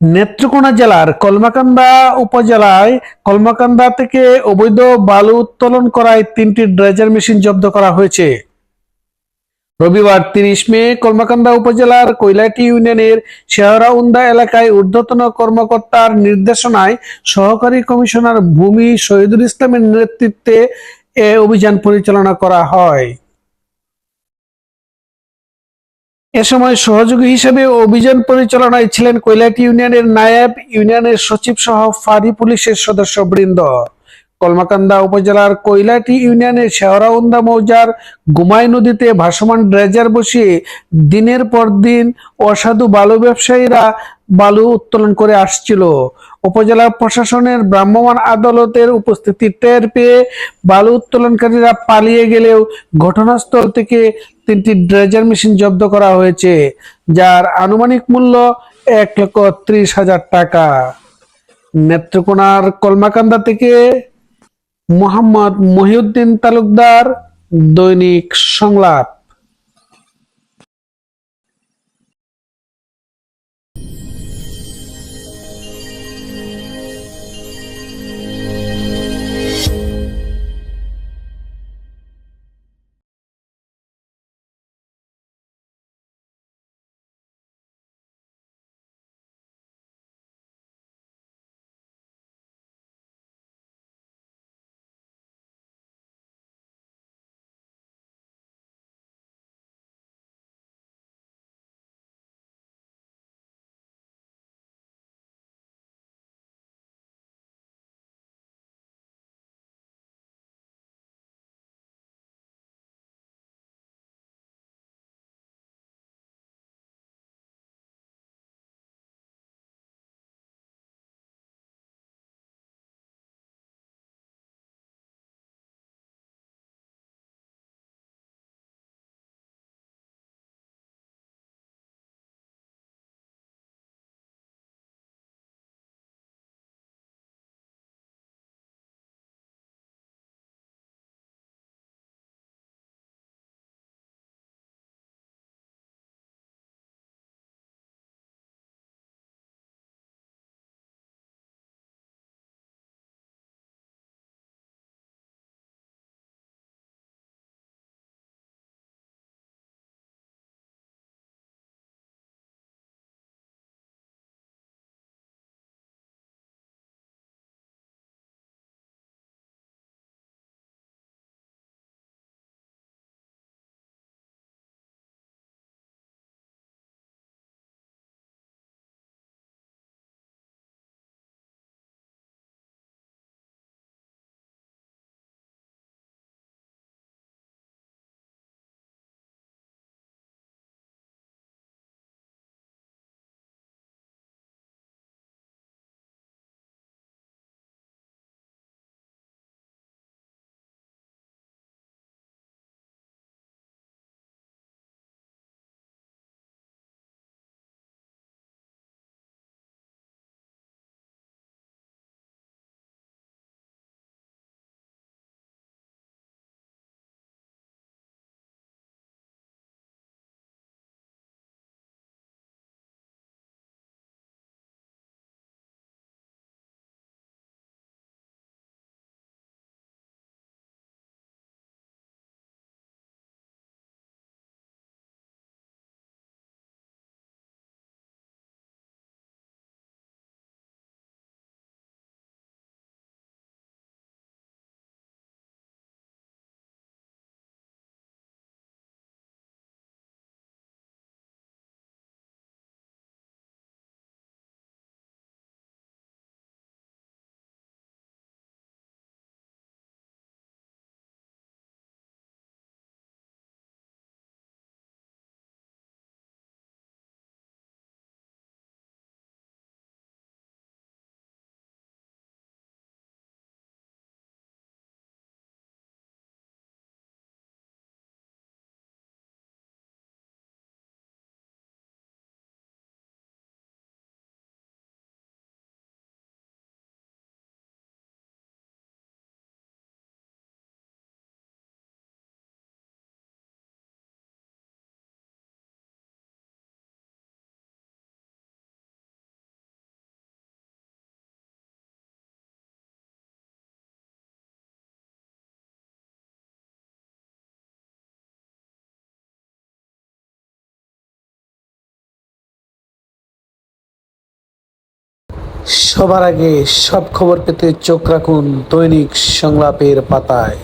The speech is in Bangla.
নেত্রকোনা জেলার কলমাকান্দা উপজেলায় কলমাকান্দা থেকে অবৈধ বালু উত্তোলন করায় তিনটি ড্রেজার মেশিন জব্দ করা হয়েছে। রবিবার তিরিশ মে কলমাকান্দা উপজেলার কৈলাটি ইউনিয়নের শেহরাউন্দা এলাকায় ঊর্ধ্বতন কর্মকর্তার নির্দেশনায় সহকারী কমিশনার ভূমি শহীদুল ইসলামের নেতৃত্বে এ অভিযান পরিচালনা করা হয়। এ সময় সহযোগী হিসেবে অভিযান পরিচালনায় ছিলেন কৈলাটি ইউনিয়নের নায়েব ইউনিয়নের সচিব সহ ফাঁড়ি পুলিশের সদস্য বৃন্দ কলমাকান্দা উপজেলার কৈলাটি ইউনিয়নের শেওরাউন্দা মৌজার গুমাই নদীতে ভাসমান ড্রেজার বসিয়ে দিনের পর দিন অসাধু বালু ব্যবসায়ীরা বালু উত্তোলন করে আসছিল। উপজেলা প্রশাসনের ভ্রাম্যমাণ আদালতের উপস্থিতি টের পেয়ে বালু উত্তোলনকারীরা পালিয়ে গেলেও ঘটনাস্থল থেকে তিনটি ড্রেজার মেশিন জব্দ করা হয়েছে, যার আনুমানিক মূল্য এক লক্ষ ত্রিশ হাজার টাকা। নেত্রকোনার কলমাকান্দা থেকে মোহাম্মদ মহিউদ্দিন তালুকদার, দৈনিক সংলাপ। সবার আগে সব খবর পেতে চোখ রাখুন দৈনিক সংলাপের পাতায়।